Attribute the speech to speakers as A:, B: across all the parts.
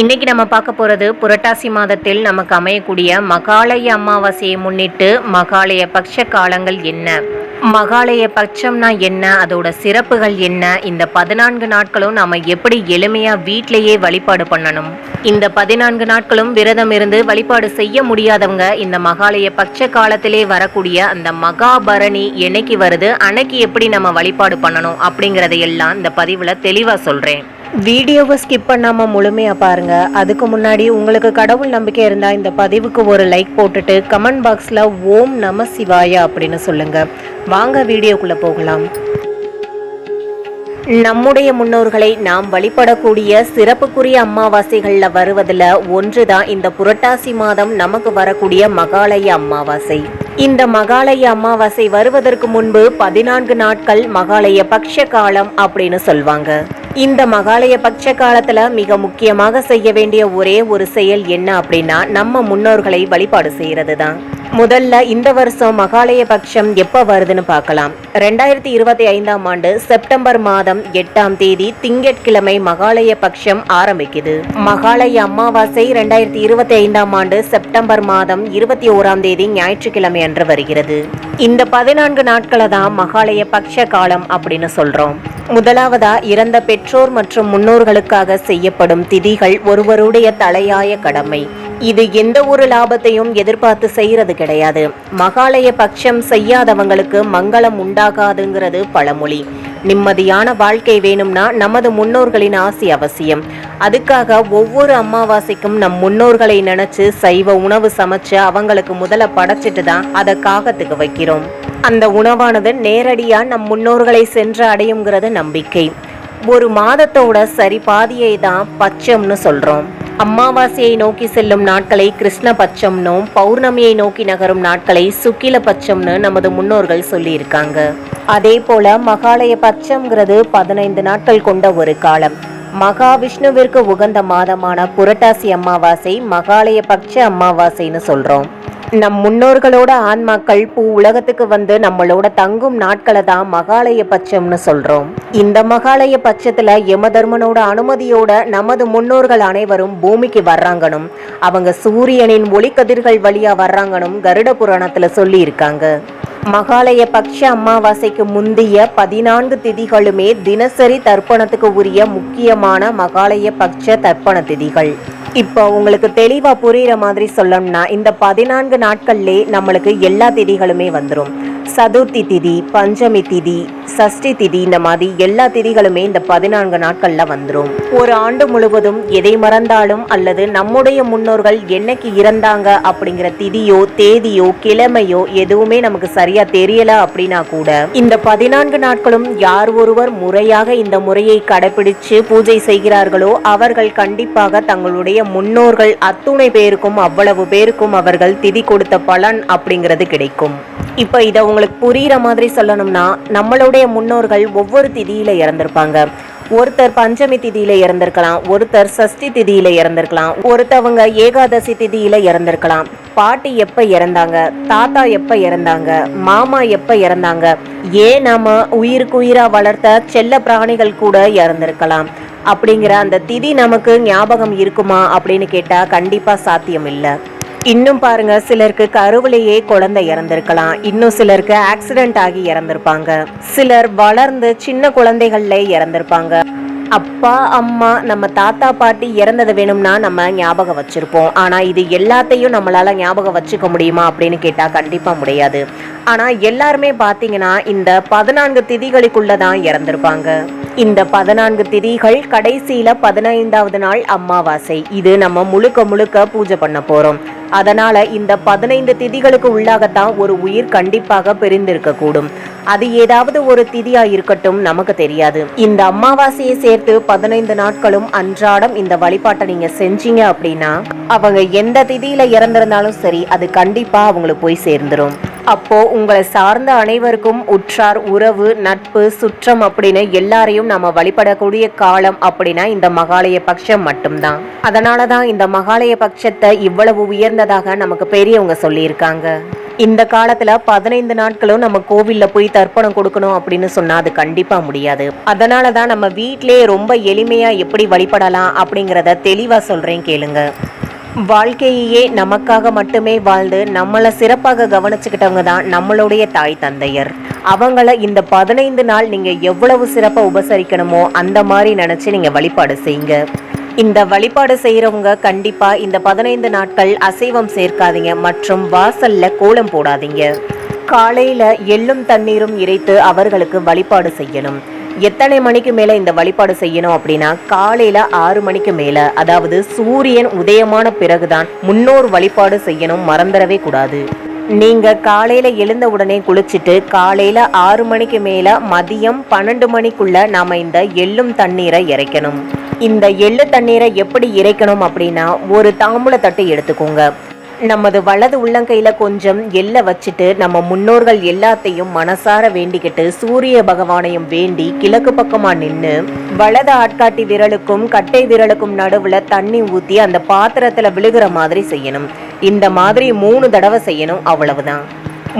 A: இன்னைக்கு நம்ம பார்க்க போகிறது புரட்டாசி மாதத்தில் நமக்கு அமையக்கூடிய மகாலய அமாவாசையை முன்னிட்டு மகாலய பட்ச காலங்கள் என்ன? மகாலய பட்சம்னா என்ன? அதோட சிறப்புகள் என்ன? இந்த பதினான்கு நாட்களும் நாம் எப்படி எளிமையாக வீட்டிலேயே வழிபாடு பண்ணணும்? இந்த பதினான்கு நாட்களும் விரதம் இருந்து வழிபாடு செய்ய முடியாதவங்க இந்த மகாலய பட்ச காலத்திலே வரக்கூடிய அந்த மகாபரணி என்னைக்கு வருது? அன்னைக்கு எப்படி நம்ம வழிபாடு பண்ணணும்? அப்படிங்கிறதையெல்லாம் இந்த பதிவில் தெளிவாக சொல்கிறேன் வீடியோவை ஸ்கிப் பண்ணாமல் முழுமையாக பாருங்கள் அதுக்கு முன்னாடி உங்களுக்கு கடவுள் நம்பிக்கை இருந்தால் இந்த பதிவுக்கு ஒரு லைக் போட்டுட்டு கமெண்ட் பாக்ஸில் ஓம் நம சிவாயா அப்படின்னு சொல்லுங்கள் வாங்க வீடியோக்குள்ளே போகலாம். நம்முடைய முன்னோர்களை நாம் வழிபடக்கூடிய சிறப்புக்குரிய அமாவாசைகளில் வருவதில் ஒன்று தான் இந்த புரட்டாசி மாதம் நமக்கு வரக்கூடிய மகாலய அமாவாசை இந்த மகாலய அமாவாசை வருவதற்கு முன்பு பதினான்கு நாட்கள் மகாலய பக்ஷ காலம் அப்படின்னு சொல்வாங்க. இந்த மகாலய பட்ச காலத்துல மிக முக்கியமாக செய்ய வேண்டிய ஒரே ஒரு செயல் என்ன அப்படின்னா நம்ம முன்னோர்களை வழிபாடு செய்யறது தான் முதல்ல இந்த வருஷம் மகாலய பட்சம் எப்போ வருதுன்னு பார்க்கலாம். ரெண்டாயிரத்தி இருபத்தி ஐந்தாம் ஆண்டு செப்டம்பர் மாதம் எட்டாம் தேதி திங்கட்கிழமை மகாலய பட்சம் ஆரம்பிக்குது. மகாலய அமாவாசை ரெண்டாயிரத்தி இருபத்தி ஐந்தாம் ஆண்டு செப்டம்பர் மாதம் இருபத்தி ஓராம் தேதி ஞாயிற்றுக்கிழமை அன்று வருகிறது. இந்த பதினான்கு நாட்களை தான் மகாலய பட்ச காலம் அப்படின்னு சொல்றோம். முதலாவதா இறந்த பெற்றோர் மற்றும் முன்னோர்களுக்காக செய்யப்படும் திதிகள் ஒருவருடைய தலையாய கடமை. இது எந்த ஒரு லாபத்தையும் எதிர்பார்த்து செய்யறது கிடையாது. மகாலய பட்சம் செய்யாதவங்களுக்கு மங்களம் உண்டாகாதுங்கிறது பழமொழி. நிம்மதியான வாழ்க்கை வேணும்னா நமது முன்னோர்களின் ஆசி அவசியம். அதுக்காக ஒவ்வொரு அமாவாசைக்கும் நம் முன்னோர்களை நினைச்சு சைவ உணவு சமைச்சு அவங்களுக்கு முதல்ல படைச்சிட்டு தான் அதை காகத்துக்கு வைக்கிறோம். அந்த உணவானது நேரடியா நம் முன்னோர்களை சென்று அடையுங்கிறது நம்பிக்கை. ஒரு மாதத்தோட சரி பாதியை தான் பச்சம்னு சொல்றோம். அமாவாசையை நோக்கி செல்லும் நாட்களை கிருஷ்ண பட்சம்னும் பௌர்ணமியை நோக்கி நகரும் நாட்களை சுக்கில பட்சம்னு நமது முன்னோர்கள் சொல்லியிருக்காங்க. அதே போல மகாலய பட்சம்ங்கிறது பதினைந்து நாட்கள் கொண்ட ஒரு காலம். மகாவிஷ்ணுவிற்கு உகந்த மாதமான புரட்டாசி அமாவாசை மகாலய பட்ச அமாவாசைன்னு சொல்கிறோம் நம் முன்னோர்களோட ஆன்மாக்கள் பூ உலகத்துக்கு வந்து நம்மளோட தங்கும் நாட்களை தான் மகாலய பட்சம்னு சொல்கிறோம் இந்த மகாலய பட்சத்தில் யமதர்மனோட அனுமதியோட நமது முன்னோர்கள் அனைவரும் பூமிக்கு வர்றாங்கனும் அவங்க சூரியனின் ஒளிக்கதிர்கள் வழியா வர்றாங்கனும் கருட புராணத்தில் சொல்லி இருக்காங்க மகாலய பக்ஷ அமாவாசைக்கு முந்தைய பதினான்கு திதிகளுமே தினசரி தர்ப்பணத்துக்கு உரிய முக்கியமான மகாலய பக்ஷ தர்ப்பண திதிகள். இப்போ உங்களுக்கு தெளிவா புரியுற மாதிரி சொல்லணும்னா இந்த பதினான்கு நாட்கள்லே நம்மளுக்கு எல்லா திதிகளுமே வந்துடும் சதுர்த்தி திதி பஞ்சமி திதி சஷ்டி திதி இந்த மாதிரி எல்லா திதிகளுமே இந்த பதினான்கு நாட்களில் வந்துடும் ஒரு ஆண்டு முழுவதும் எதை மறந்தாலும் அல்லது நம்முடைய முன்னோர்கள் என்னைக்கு இறந்தாங்க அப்படிங்கிற திதியோ தேதியோ கிழமையோ எதுவுமே நமக்கு சரியா தெரியல அப்படின்னா கூட இந்த பதினான்கு நாட்களும் யார் ஒருவர் முறையாக இந்த முறையை கடைபிடிச்சு பூஜை செய்கிறார்களோ அவர்கள் கண்டிப்பாக தங்களுடைய முன்னோர்கள் அத்துணை பேருக்கும் அவ்வளவு பேருக்கும் அவர்கள் திதி கொடுத்த பலன் அப்படிங்கிறது கிடைக்கும். இப்போ இதை உங்களுக்கு புரிகிற மாதிரி சொல்லணும்னா நம்மளுடைய முன்னோர்கள் ஒவ்வொரு திதியில இறந்திருப்பாங்க. ஒருத்தர் பஞ்சமி திதியில இறந்திருக்கலாம் ஒருத்தர் சஷ்டி திதியில இறந்திருக்கலாம் ஒருத்தவங்க ஏகாதசி திதியில இறந்திருக்கலாம். பாட்டி எப்ப இறந்தாங்க தாத்தா எப்ப இறந்தாங்க மாமா எப்ப இறந்தாங்க ஏன் நாம உயிருக்கு உயிரா வளர்த்த செல்ல பிராணிகள் கூட இறந்திருக்கலாம். அப்படிங்கிற அந்த திதி நமக்கு ஞாபகம் இருக்குமா அப்படின்னு கேட்டா கண்டிப்பா சாத்தியம் இல்லை. இன்னும் பாருங்க சிலருக்கு கருவிலேயே குழந்தை இறந்திருக்கலாம். இன்னும் சிலருக்கு ஆக்சிடென்ட் ஆகி இறந்திருப்பாங்க. சிலர் வளர்ந்து சின்ன குழந்தைகள்ல இறந்திருப்பாங்க. அப்பா அம்மா நம்ம தாத்தா பாட்டி இறந்தது வேணும்னா நம்ம ஞாபகம் வச்சிருப்போம். ஆனா இது எல்லாத்தையும் நம்மளால ஞாபகம் வச்சுக்க முடியுமா அப்படின்னு கேட்டா கண்டிப்பா முடியாது. ஆனா எல்லாருமே பாத்தீங்கன்னா இந்த பதினான்கு திதிகளுக்குள்ளே தான் இறந்திருப்பாங்க. இந்த பதினான்கு திதிகள் கடைசியில பதினைந்தாவது நாள் அமாவாசை. இது நம்ம முழுக்க முழுக்க பூஜை பண்ண போறோம். அதனால இந்த பதினைந்து திதிகளுக்கு உள்ளாகத்தான் ஒரு உயிர் கண்டிப்பாக பிரிந்திருக்க கூடும். அது ஏதாவது ஒரு திதியா இருக்கட்டும் நமக்கு தெரியாது. இந்த அமாவாசையை சேர்த்து பதினைந்து நாட்களும் அன்றாடம் இந்த வழிபாட்டை நீங்க செஞ்சீங்க அப்படின்னா அவங்க எந்த திதியில இறந்திருந்தாலும் சரி அது கண்டிப்பா அவங்களுக்கு போய் சேர்ந்துரும். அப்போ உங்களை சார்ந்த அனைவருக்கும் உற்றார் உறவு நட்பு சுற்றம் அப்படின்னு எல்லாரையும் நம்ம வழிபடக்கூடிய காலம் அப்படின்னா இந்த மகாலய பட்சம் மட்டும்தான். அதனால தான் இந்த மகாலய பட்சத்தை இவ்வளவு உயர்ந்ததாக நமக்கு பெரியவங்க சொல்லியிருக்காங்க. இந்த காலத்துல பதினைந்து நாட்களும் நம்ம கோவில்ல போய் தர்ப்பணம் கொடுக்கணும் அப்படின்னு சொன்னா அது கண்டிப்பா முடியாது. அதனால தான் நம்ம வீட்டிலே ரொம்ப எளிமையா எப்படி வழிபடலாம் அப்படிங்கிறத தெளிவா சொல்றேன் கேளுங்க. வாழ்க்கையே நமக்காக மட்டுமே வாழ்ந்து நம்மளை சிறப்பாக கவனிச்சுக்கிட்டவங்க தான் நம்மளுடைய தாய் தந்தையர். அவங்கள இந்த பதினைந்து நாள் நீங்கள் எவ்வளவு சிறப்பாக உபசரிக்கணுமோ அந்த மாதிரி நினச்சி நீங்கள் வழிபாடு செய்யுங்க. இந்த வழிபாடு செய்கிறவங்க கண்டிப்பாக இந்த பதினைந்து நாட்கள் அசைவம் சேர்க்காதீங்க மற்றும் வாசல்ல கோலம் போடாதீங்க. காலையில் எள்ளும் தண்ணீரும் இறைத்து அவர்களுக்கு வழிபாடு செய்யணும். எத்தனை மணிக்கு மேலே இந்த வழிபாடு செய்யணும் அப்படின்னா காலையில் ஆறு மணிக்கு மேலே அதாவது சூரியன் உதயமான பிறகுதான் முன்னோர் வழிபாடு செய்யணும் மறந்துடவே கூடாது. நீங்க காலையில எழுந்த உடனே குளிச்சுட்டு காலையில ஆறு மணிக்கு மேல மதியம் பன்னெண்டு மணிக்குள்ள நாம இந்த எள்ளும் தண்ணீரை இறைக்கணும். இந்த எள்ளு தண்ணீரை எப்படி இறைக்கணும் அப்படின்னா ஒரு தாம்பூல தட்டு எடுத்துக்கோங்க. நமது வலது உள்ளங்கையில் கொஞ்சம் எள்ள வச்சுட்டு நம்ம முன்னோர்கள் எல்லாத்தையும் மனசார வேண்டிக்கிட்டு சூரிய பகவானையும் வேண்டி கிழக்கு பக்கமாக நின்று வலது ஆட்காட்டி விரலுக்கும் கட்டை விரலுக்கும் நடுவில் தண்ணி ஊற்றி அந்த பாத்திரத்தில் விழுகிற மாதிரி செய்யணும். இந்த மாதிரி மூணு தடவை செய்யணும் அவ்வளவுதான்.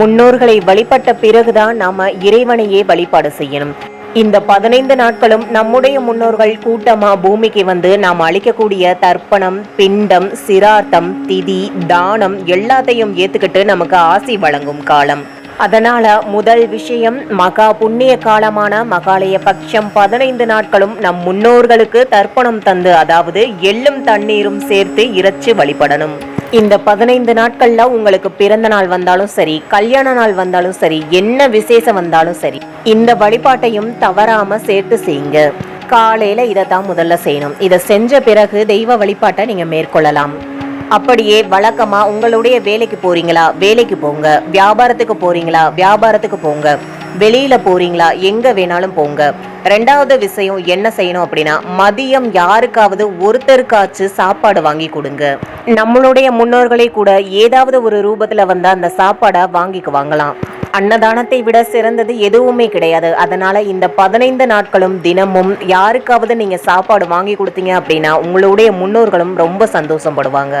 A: முன்னோர்களை வழிபட்ட பிறகுதான் நாம இறைவனையே வழிபாடு செய்யணும். இந்த பதினைந்து நாட்களும் நம்முடைய முன்னோர்கள் கூட்டமா பூமிக்கு வந்து நாம் அளிக்கக்கூடிய தர்ப்பணம் பிண்டம் சிரார்த்தம் திதி தானம் எல்லாத்தையும் ஏத்துக்கிட்டு நமக்கு ஆசி வழங்கும் காலம். அதனால முதல் விஷயம் மகா புண்ணிய காலமான மகாலய பட்சம் பதினைந்து நாட்களும் நம் முன்னோர்களுக்கு தர்ப்பணம் தந்து அதாவது எள்ளும் தண்ணீரும் சேர்த்து இறைச்சி வழிபடணும். இந்த பதினைந்து நாட்கள்ல உங்களுக்கு பிறந்த நாள் வந்தாலும் சரி கல்யாண நாள் வந்தாலும் சரி என்ன விசேஷம் வந்தாலும் சரி இந்த வழிபாட்டையும் தவறாம சேர்த்து செய்யுங்க. காலையில இதை தான் முதல்ல செய்யணும். இதை செஞ்ச பிறகு தெய்வ வழிபாட்டை நீங்க மேற்கொள்ளலாம். அப்படியே வழக்கமா உங்களுடைய வேலைக்கு போறீங்களா? வேலைக்கு போங்க. வியாபாரத்துக்கு போறீங்களா? வியாபாரத்துக்கு போங்க. வெளியில போறீங்களா? எங்க வேணாலும் போங்க. ரெண்டாவது விஷயம் என்ன செய்யணும் அப்படின்னா மதியம் யாருக்காவது ஒருத்தருக்காச்சு சாப்பாடு வாங்கி கொடுங்க. நம்மளுடைய முன்னோர்களே கூட ஏதாவது ஒரு ரூபத்துல வந்து அந்த சாப்பாடை வாங்கிக்கு வாங்கலாம். அன்னதானத்தை விட சிறந்தது எதுவுமே கிடையாது. அதனால இந்த பதினைந்து நாட்களும் தினமும் யாருக்காவது நீங்க சாப்பாடு வாங்கி கொடுத்தீங்க அப்படின்னா உங்களுடைய முன்னோர்களும் ரொம்ப சந்தோஷப்படுவாங்க.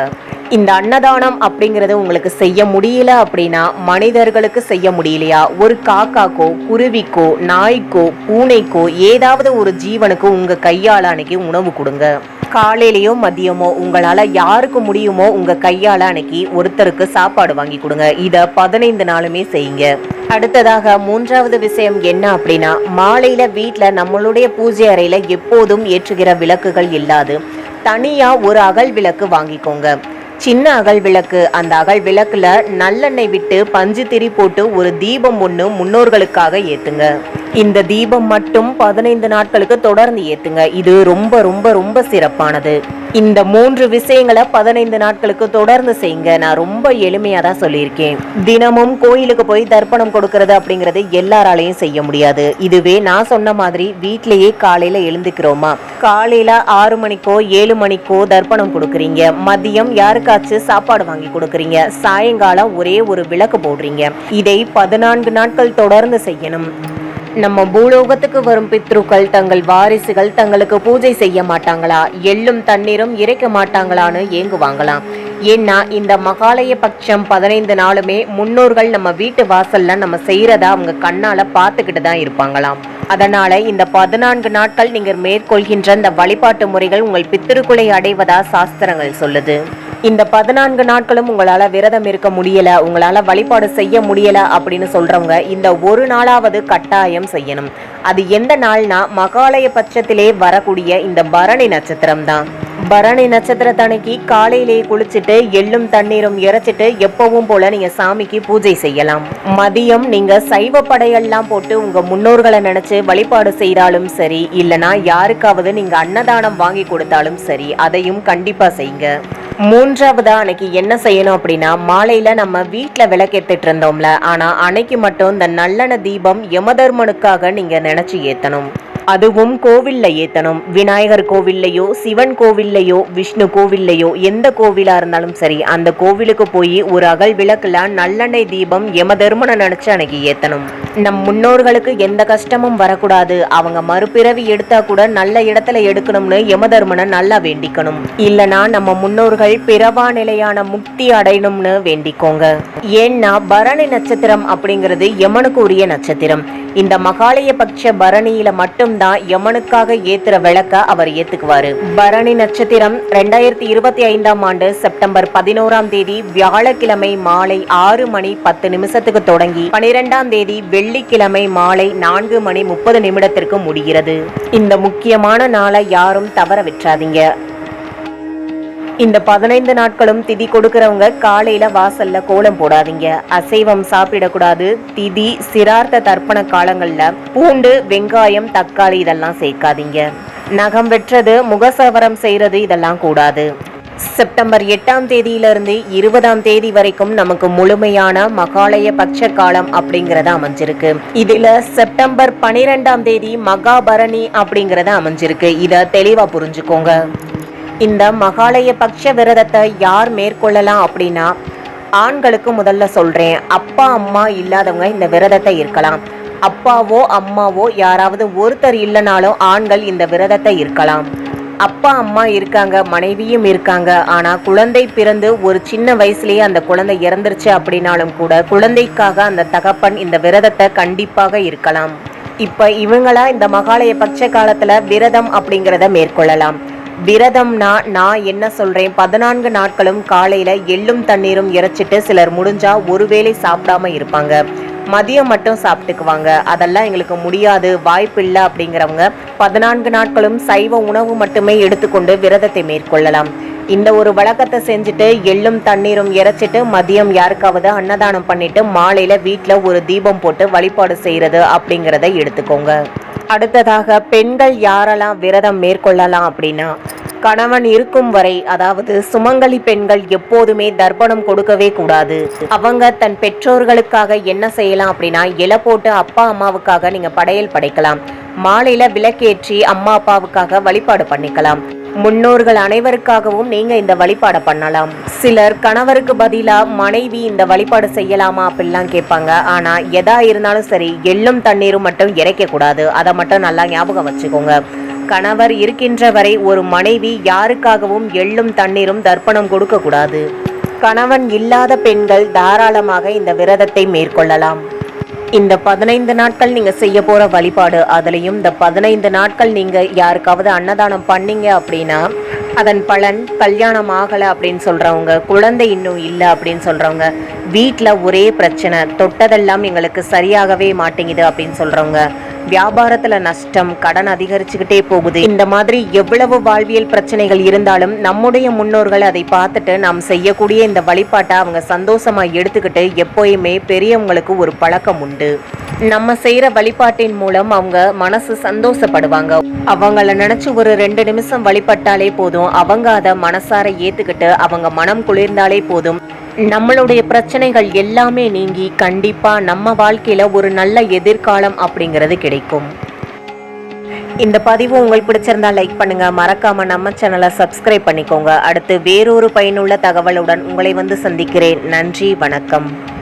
A: இந்த அன்னதானம் அப்படிங்கிறது உங்களுக்கு செய்ய முடியல அப்படின்னா மனிதர்களுக்கு செய்ய முடியலையா? ஒரு காக்காக்கோ குருவிக்கோ நாய்க்கோ பூனைக்கோ ஏதாவது ஒரு ஜீவனுக்கு உங்க கையால் அன்னைக்கு உணவு கொடுங்க. காலையிலையோ மதியமோ உங்களால யாருக்கு முடியுமோ உங்க கையால அன்னைக்கு ஒருத்தருக்கு சாப்பாடு வாங்கி கொடுங்க. இத பதினைந்து நாளுமே செய்யுங்க. அடுத்ததாக மூன்றாவது விஷயம் என்ன அப்படின்னா மாலையில வீட்டில் நம்மளுடைய பூஜை அறையில எப்போதும் ஏற்றுகிற விளக்குகள் இல்லாது தனியா ஒரு அகல் விளக்கு வாங்கிக்கோங்க. சின்ன அகல் விளக்கு. அந்த அகல் விளக்குல நல்லெண்ணெய் விட்டு பஞ்சு திரி போட்டு ஒரு தீபம் ஒன்று முன்னோர்களுக்காக ஏற்றுங்க இந்த தீபம் மட்டும் பதினைந்து நாட்களுக்கு தொடர்ந்து ஏத்துங்க. இது ரொம்ப ரொம்ப ரொம்ப சிறப்பானது. இந்த மூன்று விஷயங்களை பதினைந்து நாட்களுக்கு தொடர்ந்து செய்யுங்க. நான் ரொம்ப எளிமையா தான் சொல்லியிருக்கேன். தினமும் கோயிலுக்கு போய் தர்ப்பணம் கொடுக்கறது அப்படிங்கிறது எல்லாராலையும் செய்ய முடியாது. இதுவே நான் சொன்ன மாதிரி வீட்லயே காலையில எழுந்துக்கிறோமா? காலையில ஆறு மணிக்கோ ஏழு மணிக்கோ தர்ப்பணம் கொடுக்குறீங்க. மதியம் யாருக்காச்சும் சாப்பாடு வாங்கி கொடுக்குறீங்க? சாயங்காலம் ஒரே ஒரு விளக்கு போடுறீங்க. இதை பதினான்கு நாட்கள் தொடர்ந்து செய்யணும். நம்ம பூலோகத்துக்கு வரும் பித்ருக்கள் தங்கள் வாரிசுகள் தங்களுக்கு பூஜை செய்ய மாட்டாங்களா? எள்ளும் தண்ணீரும் இறைக்க மாட்டாங்களான்னு ஏங்குவாங்களாம். ஏன்னா இந்த மகாலய பட்சம் பதினைந்து நாளுமே முன்னோர்கள் நம்ம வீட்டு வாசல்ல நம்ம செய்யறத அவங்க கண்ணால பார்த்துக்கிட்டு தான் இருப்பாங்களாம். அதனால இந்த பதினான்கு நாட்கள் நீங்கள் மேற்கொள்கின்ற இந்த வழிபாட்டு முறைகள் உங்கள் பித்திருக்குளை அடைவதா சாஸ்திரங்கள் சொல்லுது. இந்த பதினான்கு நாட்களும் உங்களால் விரதம் இருக்க முடியல உங்களால் வழிபாடு செய்ய முடியல அப்படின்னு சொல்றவங்க இந்த ஒரு நாளாவது கட்டாயம் செய்யணும். அது எந்த நாள்னா மகாலய பட்சத்திலே வரக்கூடிய இந்த பரணி நட்சத்திரம் தான். பரணி நட்சத்திரத்தன்னைக்கு காலையிலேயே குளிச்சுட்டு எள்ளும் தண்ணீரும் இறைச்சிட்டு எப்பவும் போல நீங்க சாமிக்கு பூஜை செய்யலாம். மதியம் நீங்க சைவ படையெல்லாம் போட்டு உங்க முன்னோர்களை நினைச்சு வழிபாடு செய்தாலும் சரி இல்லனா யாருக்காவது நீங்க அன்னதானம் வாங்கி கொடுத்தாலும் சரி அதையும் கண்டிப்பா செய்யுங்க. மூன்றாவதாக அன்னைக்கு என்ன செய்யணும் அப்படின்னா மாலையில நம்ம வீட்டில் விளக்கேத்திட்டு இருந்தோம்ல ஆனா அன்னைக்கு மட்டும் இந்த நல்லெண்ண தீபம் யமதர்மனுக்காக நீங்க நினைச்சு ஏத்தணும். அதுவும் கோவிலில் ஏற்றணும் விநாயகர் கோவில்லையோ சிவன் கோவில்லையோ விஷ்ணு கோவில்லையோ எந்த கோவிலாக இருந்தாலும் சரி அந்த கோவிலுக்கு போய் ஒரு அகல் விளக்கில் நல்லெண்ணெய் தீபம் யமதர்மனை நினச்சி அன்னைக்கு ஏற்றணும் நம் முன்னோர்களுக்கு எந்த கஷ்டமும் வரக்கூடாது. அவங்க மறுபிறவி எடுத்தா கூட நல்ல இடத்துல எடுக்கணும்னு யமதர்மனை நல்லா வேண்டிக்கணும். இல்லனா நம்ம முன்னோர்கள் பிறவா நிலையான முக்தி அடையணும்னு வேண்டிக்கோங்க. ஏன்னா பரணி நட்சத்திரம் அப்படிங்கிறது யமனுக்கு உரிய நட்சத்திரம். இந்த மகாலய பட்ச பரணியில மட்டும்தான் யமனுக்காக ஏத்துற விளக்க அவர் ஏத்துக்குவாரு. பரணி நட்சத்திரம் ரெண்டாயிரத்தி இருபத்தி ஐந்தாம் ஆண்டு செப்டம்பர் பதினோராம் தேதி வியாழக்கிழமை மாலை ஆறு மணி பத்து நிமிஷத்துக்கு தொடங்கி பனிரெண்டாம் தேதி வெள்ளிக்கிழமை மாலை நான்கு மணி முப்பது நிமிடத்திற்கு முடிகிறது. இந்த முக்கியமான நாளை யாரும் தவற விற்றாதீங்க. இந்த பதினைந்து நாட்களும் திதி கொடுக்கறவங்க காலையில வாசல்ல கோலம் போடாதீங்க. அசைவம் சாப்பிடக்கூடாது. திதி சிரார்த்த தர்ப்பண காலங்கள்ல பூண்டு வெங்காயம் தக்காளி இதெல்லாம் சேர்க்காதீங்க. நகம் வெட்டுறது முகசவரம் செய்யறது இதெல்லாம் கூடாது. செப்டம்பர் எட்டாம் தேதியிலிருந்து இருபதாம் தேதி வரைக்கும் நமக்கு முழுமையான மகாலய பட்ச காலம் அப்படிங்கிறத அமைஞ்சிருக்கு. இதுல செப்டம்பர் பனிரெண்டாம் தேதி மகாபரணி அப்படிங்கிறத அமைஞ்சிருக்கு. இத தெளிவா புரிஞ்சுக்கோங்க. இந்த மகாலய பட்ச விரதத்தை யார் மேற்கொள்ளலாம் அப்படின்னா ஆண்களுக்கு முதல்ல சொல்றேன். அப்பா அம்மா இல்லாதவங்க இந்த விரதத்தை இருக்கலாம். அப்பாவோ அம்மாவோ யாராவது ஒருத்தர் இல்லைனாலும் ஆண்கள் இந்த விரதத்தை இருக்கலாம். அப்பா அம்மா இருக்காங்க மனைவியும் இருக்காங்க. ஆனா குழந்தை பிறந்து ஒரு சின்ன வயசுலயே அந்த குழந்தை இறந்துருச்சு அப்படின்னாலும் கூட குழந்தைக்காக அந்த தகப்பன் இந்த விரதத்தை கண்டிப்பாக இருக்கலாம். இப்ப இவங்களா இந்த மகாலய பட்ச காலத்துல விரதம் அப்படிங்கிறத மேற்கொள்ளலாம். விரதம்னா நான் என்ன சொல்றேன்? பதினான்கு நாட்களும் காலையில எள்ளும் தண்ணீரும் இறைச்சிட்டு சிலர் முடிஞ்சா ஒருவேளை சாப்பிடாம இருப்பாங்க. மதியம் மட்டும் சாப்பிட்டுக்குவாங்க. அதெல்லாம் எங்களுக்கு முடியாது வாய்ப்பில்லை அப்படிங்கிறவங்க பதினான்கு நாட்களும் சைவ உணவு மட்டுமே எடுத்துக்கொண்டு விரதத்தை மேற்கொள்ளலாம். இந்த ஒரு வழக்கத்தை செஞ்சுட்டு எள்ளும் தண்ணீரும் இறைச்சிட்டு மதியம் யாருக்காவது அன்னதானம் பண்ணிட்டு மாலையில வீட்டில் ஒரு தீபம் போட்டு வழிபாடு செய்யறது அப்படிங்கிறத எடுத்துக்கோங்க. அடுத்ததாக பெண்கள் யாரெல்லாம் விரதம் மேற்கொள்ளலாம் அப்படின்னா கணவன் இருக்கும் வரை அதாவது சுமங்கலி பெண்கள் எப்போதுமே தர்ப்பணம் கொடுக்கவே கூடாது. அவங்க தன் பெற்றோர்களுக்காக என்ன செய்யலாம் அப்படின்னா இலை போட்டு அப்பா அம்மாவுக்காக நீங்க படையல் படைக்கலாம். மாலையில விளக்கேற்றி அம்மா அப்பாவுக்காக வழிபாடு பண்ணிக்கலாம். முன்னோர்கள் அனைவருக்காகவும் நீங்க இந்த வழிபாடை பண்ணலாம். சிலர் கணவருக்கு பதிலா மனைவி இந்த வழிபாடு செய்யலாமா? அப்படிலாம் கேட்பாங்க. ஆனா எதா இருந்தாலும் சரி எள்ளும் தண்ணீரும் மட்டும் இறைக்க கூடாது. அதை மட்டும் நல்லா ஞாபகம் வச்சுக்கோங்க. கணவர் இருக்கின்ற வரை ஒரு மனைவி யாருக்காகவும் எள்ளும் தண்ணீரும் தர்ப்பணம் கொடுக்கக்கூடாது. கணவன் இல்லாத பெண்கள் தாராளமாக இந்த விரதத்தை மேற்கொள்ளலாம். இந்த பதினைந்து நாட்கள் நீங்கள் செய்ய போகிற வழிபாடு அதுலேயும் இந்த பதினைந்து நாட்கள் நீங்கள் யாருக்காவது அன்னதானம் பண்ணீங்க அப்படின்னா அதன் பலன் கல்யாணம் ஆகலை அப்படின்னு சொல்கிறவங்க குழந்தை இன்னும் இல்லை அப்படின்னு சொல்கிறவங்க வீட்டில் ஒரே பிரச்சனை தொட்டதெல்லாம் எங்களுக்கு சரியாகவே மாட்டேங்குது அப்படின்னு சொல்கிறவங்க வியாபாரத்துல நஷ்டம் கடன் அதிகரிச்சுக்கிட்டே போகுது. இந்த மாதிரி எவ்வளவு வாழ்வியல் பிரச்சனைகள் இருந்தாலும் நம்முடைய முன்னோர்கள் அதை பார்த்துட்டு நாம் செய்யக்கூடிய இந்த வழிபாட்டை அவங்க சந்தோஷமா எடுத்துக்கிட்டு எப்போயுமே பெரியவங்களுக்கு ஒரு பழக்கம் உண்டு. நம்ம செய்யற வழிபாட்டின் மூலம் அவங்க மனசு சந்தோஷப்படுவாங்க. அவங்கள நினைச்சு ஒரு ரெண்டு நிமிஷம் வழிபட்டாலே போதும். அவங்க அதை மனசார ஏத்துக்கிட்டு அவங்க மனம் குளிர்ந்தாலே போதும். நம்மளுடைய பிரச்சனைகள் எல்லாமே நீங்கி கண்டிப்பாக நம்ம வாழ்க்கையில் ஒரு நல்ல எதிர்காலம் அப்படிங்கிறது கிடைக்கும். இந்த பதிவு உங்களுக்கு பிடிச்சிருந்தா லைக் பண்ணுங்க. மறக்காம நம்ம சேனலை சப்ஸ்கிரைப் பண்ணிக்கோங்க. அடுத்து வேறொரு பயனுள்ள தகவலுடன் உங்களை வந்து சந்திக்கிறேன். நன்றி வணக்கம்.